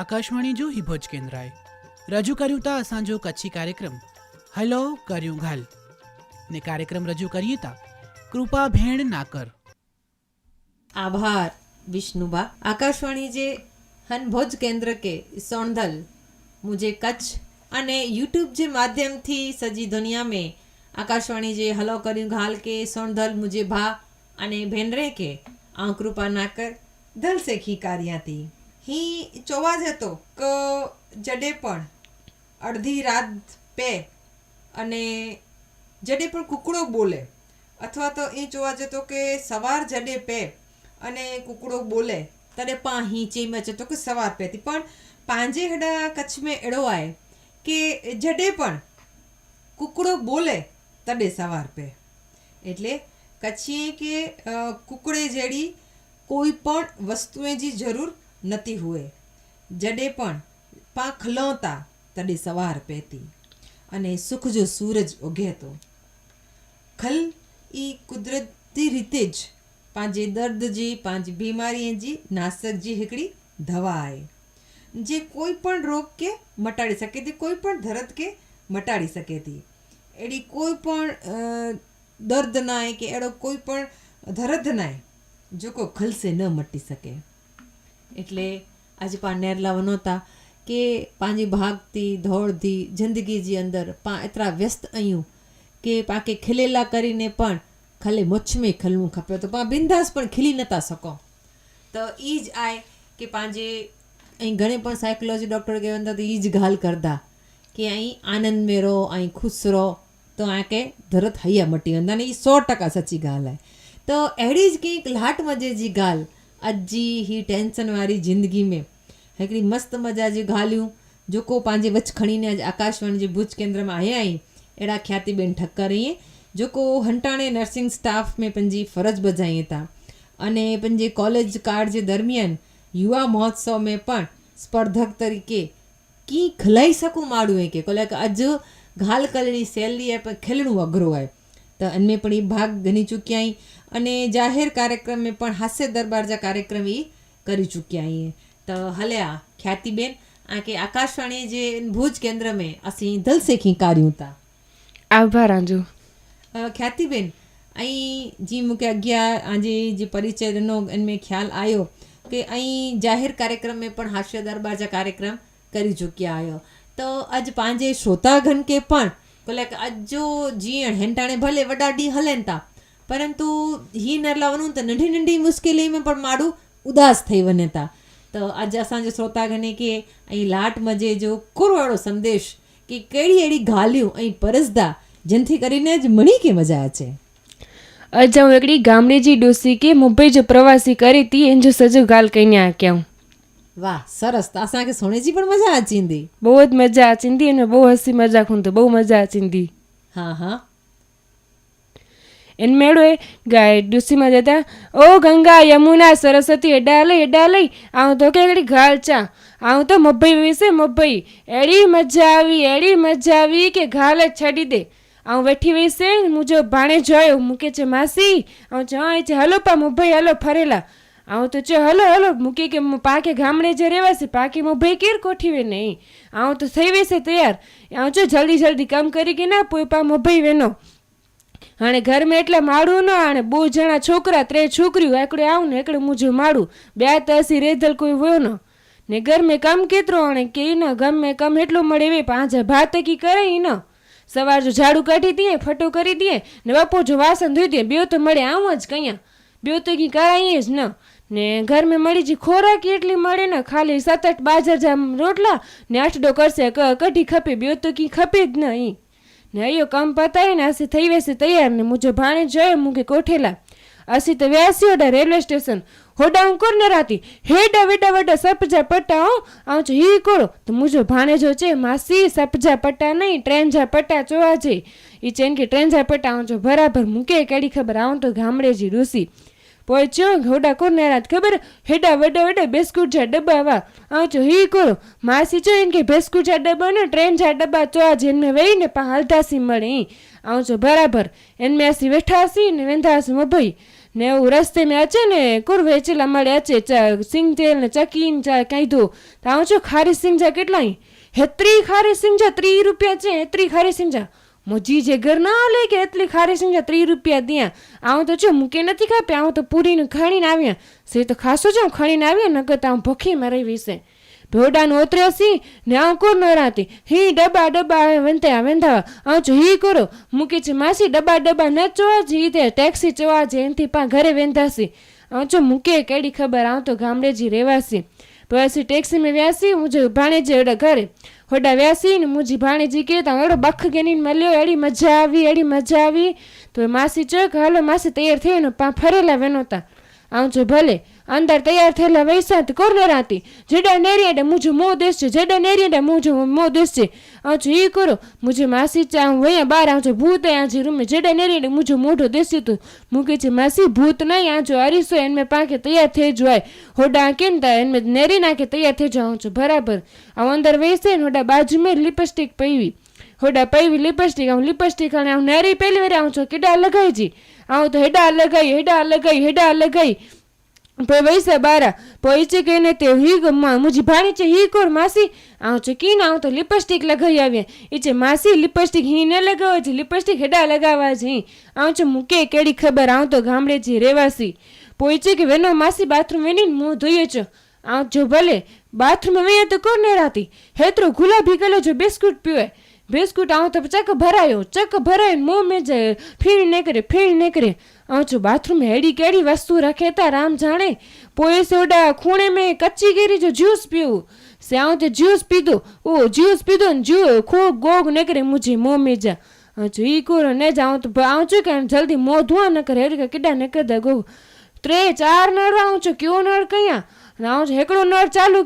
આકાશવાણી જૂહી ભુજ કેન્દ્રાએ રજૂ કર્યું તા અસાંજો કચ્છી કાર્યક્રમ. હલો, કર્યું ઘાલ. ને કાર્યક્રમ રજૂ કરીએ તા. કૃપા ભેણ નાકર. આભાર, વિષ્ણુબા. આકાશવાણી જે હન ભોજ કેન્દ્ર કે સોણધલ મુજે કચ્છ અને યુટ્યુબ જે માધ્યમથી સજી દુનિયા મેં, આકાશવાણી જે હલો, કર્યું ઘાલ કે સોણધલ મુજે ભા અને ભેનરે કે આ કૃપા નાકર, ધલ સેખી કાર્યાતી. હી ચોવા જતો કે જડે પણ અડધી રાત પે અને જડે પણ કુકડો બોલે. અથવા તો એ જોવા જતો કે સવાર જડે પે અને કુકડો બોલે. તડે પા હીચે મચે તો કે સવાર પેથી. પણ પાંજે હડા કચ્છ મેં એડો આય કે જડે પણ કુકડો બોલે તડે સવાર પે. એટલે કચ્છીએ કે કુકડે જેડી કોઈ પણ વસ્તુએ જે જરૂર નતી હોય જડે પણ પાંખ લતા તડે સવાર પહેતી અને સુખ જો સૂરજ ઉઘેતો ખલ એ કુદરતી રીતે જ પાંજે દર્દ જી, પાંજ બીમારી જી નાસક જી હિકડી દવા આય જે કોઈ પણ રોગ કે મટાડી શકે તે, કોઈ પણ ધરત કે મટાડી શકે તી. એડી કોઈ પણ દર્દ નાય કે એડો કોઈ પણ ધરત નાય જોકો ખલસે ન મટી શકે. એટલે આજે પાનેર લાવવાનો હતા કે પાંજી ભાગતી દોડધી જિંદગીજી અંદર પા એતરા વ્યસ્ત આયું કે પાકે ખીલેલા કરીને પણ ખાલી મુછમે ખલવું ખપ્યો તો પા બિંદાસ પણ ખીલી નતા શકો. તો એ જ આય કે પાંજે અહીં ઘણે પણ સાયકોલોજી ડૉક્ટર કહેવાતા તો એ જ ગાલ કરતા કે અહીં આનંદ મેં રહો અહીં ખુશ રહો તો આ કે ધરત હૈયા મટી વેंदा ને એ સો ટકા સચી ગાલ હે તો અહેડી જ કંઈક લાટ મજે જી ગાલ अजी ही टेंशन वारी ज़िंदगी में हिकिड़ी मस्तु मज़ा जी ॻाल्हियूं जेको पंहिंजे वच खणी ने अॼु आकाशवाणी जे भुज केंद्र मां आया आहिनि अहिड़ा ख्यातिबेन ठकर ईअं जेको हंटाणे नर्सिंग स्टाफ में पंहिंजी फ़र्ज़ बजाइनि था अने पंहिंजे कॉलेज कार्ड जे दरमियान युवा महोत्सव में पण સ્પર્ધક તરીકે કી ખલાઈ શકું માડું એ કે કોલે અજ ઘાલ કલની સેલી એ પણ ખેલણું અઘરું હોય અન્મે પણ એ ભાગ ગણી ચૂક્યા અને જાહેર કાર્યક્રમે પણ હાસ્ય દરબાર જા કાર્યક્રમ એ કરી ચૂક્યા તો હલ્યા ખ્યાતિબેન આ કે આકાશવાણી જે ભુજ કેન્દ્ર મેં અસી દિલ સે ખીકાર્યું તા. આભાર આંજુ. ખ્યાતિબેન અહીં જી મૂકે અગિયાર આજે જે પરિચયનો એમને ખ્યાલ આવ્યો કે અહીં જાહેર કાર્યક્રમે પણ હાસ્ય દરબાર જા કાર્યક્રમ કરી ચૂક્યા આવ્યો તો આજ પાંજે શ્રોતાગણ કે પણ ભલે અજો જીણ હેંટાણે ભલે વડાડી હલેનતા પરંતુ હીન એટલા વનું તો નંઢી નંઢી મુશ્કેલીમાં પણ માડું ઉદાસ થઈ વનેતા તો. આજે અસાંજો શ્રોતાગને કે અહીં લાટ મજે જો કુરવાળો સંદેશ કે કેડી એડી ગાલ્યું અહીં પરસદા, જેનથી કરીને જ મણી કે મજા છે. અજ હું એકડી ગામડી જી ડોસી કે મુંબઈ જો પ્રવાસી કરી તી, એન જો સજો ગાલ કઈ ને આ ક્યાં. વાહ સરસ. તો અસાंखे सुणे जी પણ મજા અચીંદી બહુ જ મજા અચીંદી અને બહુ હસી મજાક હું તો બહુ મજા અચીંદી હા હા. એન મેળવે ગાય ડુસીમાં જતા ઓ ગંગા યમુના સરસ્વતી એડા લઈ એડા લઈ આવું તો કે ઘડી ઘાલ ચા આવું તો મભઈ વિશે મભઈ એડી મજા આવી એડી મજા આવી કે ઘાલ જ છડી દે. આવું બેઠી વઈશે મુજો ભાણે જોયો મૂકે છે માસી આવું જાય છે હલો પા મુભઈ હલો ફરેલા. આવું તો ચે હલો હલો, મૂકી કે પાકે ગામડે જે રહેવાશે પાકે મો ભાઈ કેર કોઠીવે નહીં. આવું તો થઈ વેશે તૈયાર. આવું ચો જલ્દી જલ્દી કામ કરી કે ના પોઈપા મો ભાઈ વેનો. હાણે ઘરમાં એટલે માળું ન આણે બહુ જણા છોકરા, ત્રે છોકરીઓ, એકડે આવું ને એકડે મુજબ માળું. બે તસી રેધલ કોઈ વયો ન. ને ઘરમાં કામ કેતરો આણે કે ન, ગમે કામ એટલું મળે એવી પાંચ ભાત કી કરે ન. સવાર જો ઝાડુ કાઢી દઈએ ફટો કરી દઈએ ને બપોર જો વાસણ ધોઈ દઈએ બે તો મળે આવું જ કયા બે તો કી કરાઈએ જ ન. ને ઘરમાં મળી જી ખોરાક એટલી મળે ને ખાલી સતત બાજર જામ રોટલા ને આઠડો કરશે કઢી ખપે, બે તો કી ખપે જ નહીં. ને અયો કામ પતાવી ને આસી થઈ વેસે તૈયાર ને મુજો ભાણે જોયે મૂકે કોઠેલા. આસી તો વ્યાસી ઓડા રેલવે સ્ટેશન. હોડા હું કોર રાતી હેડા વેડા વેડા સપજા પટ્ટા હો. આવું છું હી કોળો? તો મુજો ભાણે જો છે, માસી સપજા પટ્ટા નહીં ટ્રેન જા પટ્ટા જોવા જઈ. એ ચેન કે ટ્રેન જા પટ્ટા આવું છું બરાબર મૂકે, કેડી ખબર આવું તો ગામડે જી ડૂસી. પોચો ઘોડા કોરનારા ખબર? હેડા વડા વડા બેસ્કુટ જા ડબ્બા વા આવજો હી કરો માસી જો એમ કે બેસ્કુટ જા ડબ્બા ને ટ્રેન જા ડબ્બા તો આ જેને વહી ને પા હાલધાસી મળી આવજો બરાબર, એને મેં આસી વેઠાસી ને વેંધાસી મભઈ. ને એવું રસ્તે મેં અચે ને કુરવે ચેલા મળે અચે સિંગ તેલ ને ચકીન ચા કાંઈ દો તો આવજો ખારી સિંગ જા કેટલાય હેત્રી ખારી સિંગ જા ત્રીસ રૂપિયા છે, હેત્રી ખારી સિંગ જા મોજી જે ઘર ના લે કે એટલી ખારી સિંગ જા ત્રી રૂપિયા ત્યાં આવું તો જો મૂકે નથી ખાપ્યા આવું તો પૂરીને ખાણીને આવ્યા સે તો ખાસો છે ખણીને આવ્યા નકર તો આમ ભખી મારી વિશે. ઢોડાનું ઓતર્યાસી ને આમ કોર ન રાતી? હી ડબ્બા ડબ્બા વેંધ્યા વેંધાવા આમ છો હી કરો. મૂકી છે માસી ડબ્બા ડબ્બા ન ચોવા જ તે ટેક્સી ચોવા છે એનથી પા ઘરે વેંધાસી આમ છો મૂકે, કેડી ખબર? આમ તો ગામડે જી રેવાસી પછી ટેક્સી में વ્યાસી જો ભાણેજી ઘરે. ભાણેજી કે તા એડો બખ ગેની મળ્યો, એડી મજા આવી, એડી મજા આવી. તો માસી ચક, હાલો, માસી, તૈયાર થયો ને, પા ફરેલા વેનોતા. છો ભલે અંદર તૈયાર થયેલા વૈસાત કોર્નર હતી જેડા નેરિયાડે મુજો મો દેશ છે જેડા નેરિયાડે મુજો મો દેશ છે આમ એ કરો મુજે માસી ચા હું અહીંયા બહાર આવજો ભૂત આજે રૂમે, જેડા નેરિયાડે મુજો મોઢો દેશ તું. મૂકે છે, માસી, ભૂત નહીં, આજો છો અરીસો એનમે પાંકે તૈયાર થઈ જોય હોડા કેમ તા એનમે નેરી નાખે તૈયાર થઈ જાઉં છું, બરાબર. આ અંદર વેસે ને હોડા બાજુમાં લિપસ્ટિક પૈવી. હોડા પૈવી લિપસ્ટિક આમ લિપસ્ટિક અને આમ નેરી પહેલી વાર આવું છું, કેડા લગાવી જી? આવું તો હેડા લગાવી હેડા લગાવી હેડા લગાઈ. પછી વૈસા બારા. પછી કે ને તે હી ગમ્મા મુજી ભાણી છે હી કોર માસી. આવ છે કી ના તો લિપસ્ટિક લગાવી આવ્યા એ છે માસી, લિપસ્ટિક હી ન લગાવે છે, લિપસ્ટિક હેડા લગાવવા છે હી આવ છે મૂકે કેડી ખબર, આવ તો ગામડે જી રેવાસી પોઈચે કે વેનો માસી બાથરૂમ વેનીને મું ધોઈએ છો. આવ જો ભલે બાથરૂમ વેયા તો કોણ રાતી? હેતરો ગુલાબી કલો જો બિસ્કુટ પીવે. બિસ્કુટ આવ તો ચક ભરાયો, ચક ભરાય મોં મેં જાય. ફીણ ને કરે, ફીણ ને કરે. આવું છું બાથરૂમ હેડી કેડી વસ્તુ રખે તા રામ જાણે. પોએ સોડા ખૂણે મેં કચ્ચી કેરી જો જ્યુસ પીવું. સે આવું તો જ્યુસ પીધું. ઓ, જ્યુસ પીધો ને જ્યુ ખૂબ ગોગ ને કરે મુજી મોં મેં જા હજુ ઈ કોરો ને જાઉં તો આવું છું કે જલ્દી મોં ધોવા ન કરે. હેડી કેડા ને કદા ગો. ત્રે ચાર નળ આવું છું. કયો નળ કયા? આવું છું હેકડો નળ ચાલુ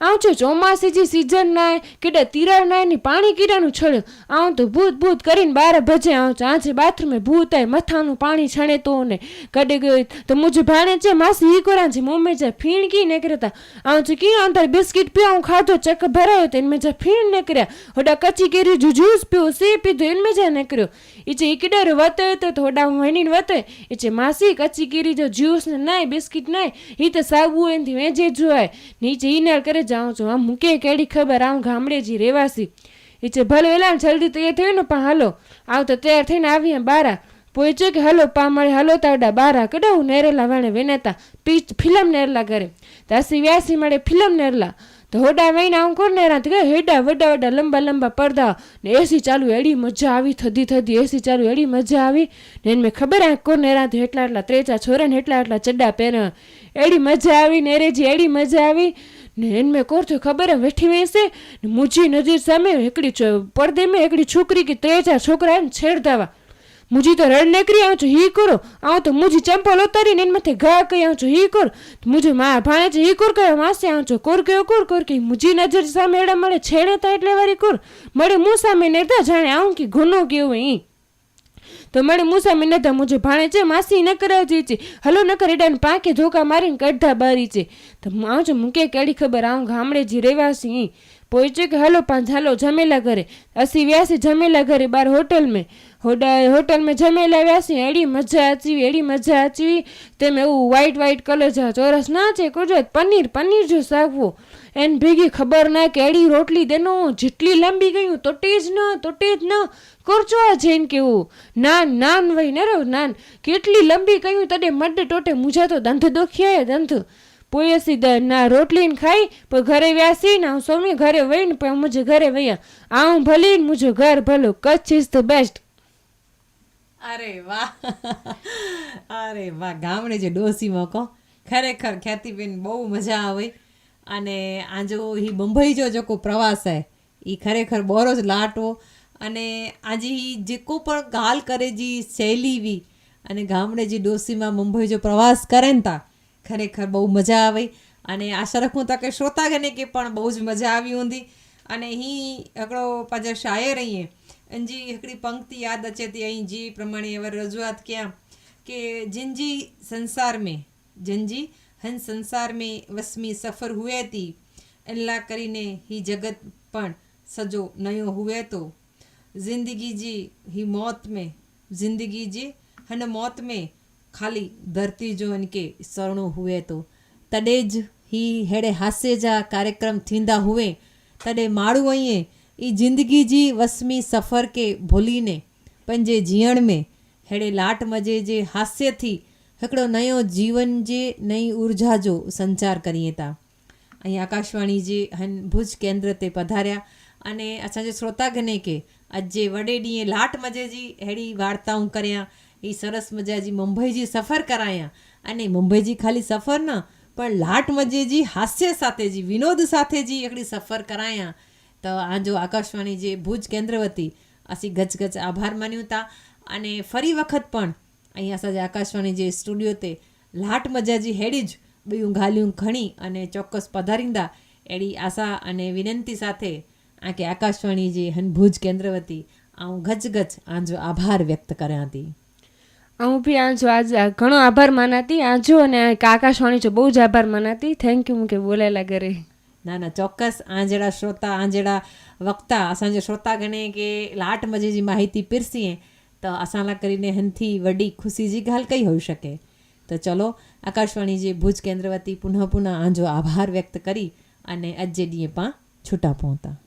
આવું છે ચોમાસીજી સિઝન નાય, કેડા તિરાડ નાય, ની પાણી કીડાનું છોડ્યું આવું તો ભૂત ભૂત કરીને બારે ભજે. આવું છે આજે બાથરૂમે ભૂત આય મથાનું પાણી છણે તો ને કડે ગયો. તો મુજે ભાણે છે, માસી ઈ કોરા છે મમ્મી જે ફીણ કી ને કરતા આવું છે કી અંતર બિસ્કિટ પીઓ, હું ખાધો ચક ભરાયો તો એને જે ફીણ ને કર્યા હોડા કચી કેરી જો જ્યુસ પીઓ સી પીધું એને જે ને કર્યો એ છે ઈ કિડર વતે તો થોડા વણીને વતે એ છે માસી કચી કેરી જો જ્યુસ ને નાય, બિસ્કિટ નાય, ઈ તો સાબુ એનથી વેજે જોય નીચે ઈનર કરે જાઉં છું. આમ મૂકે કેડી ખબર, આમ ગામડે જી રેવાસી એ છે, ભલે વેલા જલ્દી તૈયાર થયું ને, પણ હાલો. આવ તો તૈયાર થઈને આવીએ બારા. પહોંચ્યો કે હલો પા મળે હલો તાડા બારા. કડે હું નેરેલા વાણે વેનાતા? પીચ, ફિલ્મ નેરલા કરે તાસી વ્યાસી મળે ફિલ્મ નેરલા. તો હોડા વહીને આમ કોણ નેરા? કે હેડા વડા વડા લંબા લંબા પડદા. ને એસી ચાલુ, એડી મજા આવી થતી થતી એસી ચાલુ, એડી મજા આવી. ને એને મેં ખબર આ કોણ નેરા તો એટલા એટલા ત્રેચા છોરા ને એટલા એટલા ચડ્ડા પહેર્યા એડી મજા આવી, નેરેજી, એડી મજા આવી. ને એને મેં કોર તો ખબર હે વેઠી વેસે ને મુજી નજીર સામે એકડી પડદે મેં એકડી છોકરી કે ત્રેચા છોકરા એને છેડતાવા મુજી તો રડ નીકળી, આવું છું હી કરો. આવું તો મુજી ચંપલ ઉતારીને એને માથે ઘા કહી આવું છું હી કર. મુજે મા ભાણે છે હી કર કયો માસે આવું છું કોર કયો કોર કોર કે મુજી નજર સામે એડા મળે, છેડે તા એટલે વારી કોર. મળે મું સામે નેતા જાણે આવું કે ગુનો કેવું ઈ. તો મળે મૂસા મેં નતા મુજે ભાણે છે, માસી ન કરાવતી છે હલો ન કરે, ડાને પાંકે ધોકા મારીને કઢા બારી છે. તો આવું છું, મૂકે કેડી ખબર, આવું ગામડે જી રહેવાસી પોઈચે કે હલો પાંચ હાલો જમેલા ઘરે. અસી વ્યાસી જમેલા ઘરે બાર હોટલ में હોડા, હોટલ में જમેલા વ્યાસી, એડી મજા આચવી, એડી મજા આચવી. તેમ એવું વ્હાઈટ વ્હાઈટ કલર જા ચોરસ ના છે ગુજરાત પનીર પનીર જો સાગવો. એને ભેગી ખબર ના કે એડી રોટલી દેનો, જેટલી લાંબી ગયું તોટી જ ન તોટી જ ન. કરચો આ જઈને કેવું નાન નાન વહી ને નાન. કેટલી લંબી કહ્યું, તડે મડ ટોટે મુજા તો દંધ દોખ્યા દંધ. પોયસી દ ના રોટલી ખાઈ, પણ ઘરે વ્યાસી ને સોમી ઘરે વહી ને પછી મુજે ઘરે વયા. આવું ભલી ને મુજો ઘર ભલો, કચ્છ ઇઝ ધ બેસ્ટ. અરે વાહ. અરે વાહ, ગામડે જે ડોસી મોકો. ખરેખર ખ્યાતિબેન બહુ મજા આવે. અને આ જો ઈ બંબઈ જો જેકો પ્રવાસ હે એ ખરેખર બોરો જ લાટવો. અને આજે જેકો પણ ગાલ કરે જે સહેલીવી અને ગામડે જે ડોસીમાં મુંબઈ જો પ્રવાસ કરે ને તા, ખરેખર બહુ મજા આવે. અને આશા રાખું તા કે શ્રોતા ગને કે પણ બહુ જ મજા આવી ઊંધી. અને અહીં હકડો પાછા શાયર અહીં અંજી હકડી પંક્તિ યાદ અચે તે અહીં જે પ્રમાણે એવર રજૂઆત ક્યાં કે જિંજી સંસાર મેં, જિંજી હન સંસાર મેં વસમી સફર હુએ તી. અલ્લા કરીને હી જગત પણ સજો નયો હુએ તો. ज़िंदगी जी ही मौत में ज़िंदगी जी हिन मौत में खाली धरती जो इनखे सरणो हुए थो तॾहिं ज ही अहिड़े हासे जा कार्यक्रम थींदा हुए तॾहिं माण्हू ईअं ई ज़िंदगी जी वसमी सफ़र खे भुलीने पंहिंजे जीअण में अहिड़े लाट मज़े जे हास्य थी हिकिड़ो नयो जीवन जे नई ऊर्जा जो संचार करियूं था ऐं आकाशवाणी जे हिन भुज केंद्र ते पधारिया अने असांजे श्रोतागने खे આજે વડેડીએ લાટ મજેજી હેડી વાર્તાઓ કર્યા એ સરસ મજાજી મુંબઈજી સફર કરાયા. અને મુંબઈજી ખાલી સફર ન, પણ લાટ મજેજી હાસ્ય સાથે જી વિનોદ સાથે જી એકડી સફર કરાયા. તો આ જો આકાશવાણી જે ભુજ કેન્દ્ર વતી અસી ગચગચ આભાર માન્યું હતા અને ફરી વખત પણ અહીંયા સાજે આકાશવાણી જે સ્ટુડિયો તે, લાટ મજાજી હેડી જ બયું ઘાલ્યું ઘણી અને ચોક્કસ પધારીંદા. એડી આશા અને વિનંતી સાથે આ કે આકાશવાણીજી હન ભુજ કેન્દ્ર વતી આવું ગચગચ આંજો આભાર વ્યક્ત કર્યા હતી. હું બી આંજો આજ ઘણો આભાર માનાતી આંજો અને આકાશવાણી જો બહુ જ આભાર માનાતી. થેન્ક યુ મૂકે બોલાયેલા ઘરે. ના ના ચોક્કસ આ જડા શ્રોતા આ જड़ा વક્તા असांजे શ્રોતા ગણે કે લાટ મજે જી માહિતી પીરસીએ તો અસાલા કરીને હંથી વડી ખુશી જી ગાલ કઈ હોઈ શકે? તો ચલો આકાશવાણી જે ભુજ કેન્દ્ર વતી પુનઃ પુનઃ આંજો આભાર વ્યક્ત કરી અને આજે ડીએ પા છૂટા પહોંચતા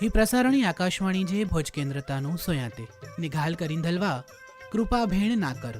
ಈ ಪ್ರಸಾರಣೆ ಆಕಾಶವಾಣಿ ಜೆ ಭೋಜ್ ಕೇಂದ್ರ ತಾನು ಸೊಯಾತೆ ನಿಘಾಲ್ ಕರಿಂದಲ್ವಾ ಕೃಪಾ ಭೇಣ ನಾಕರ್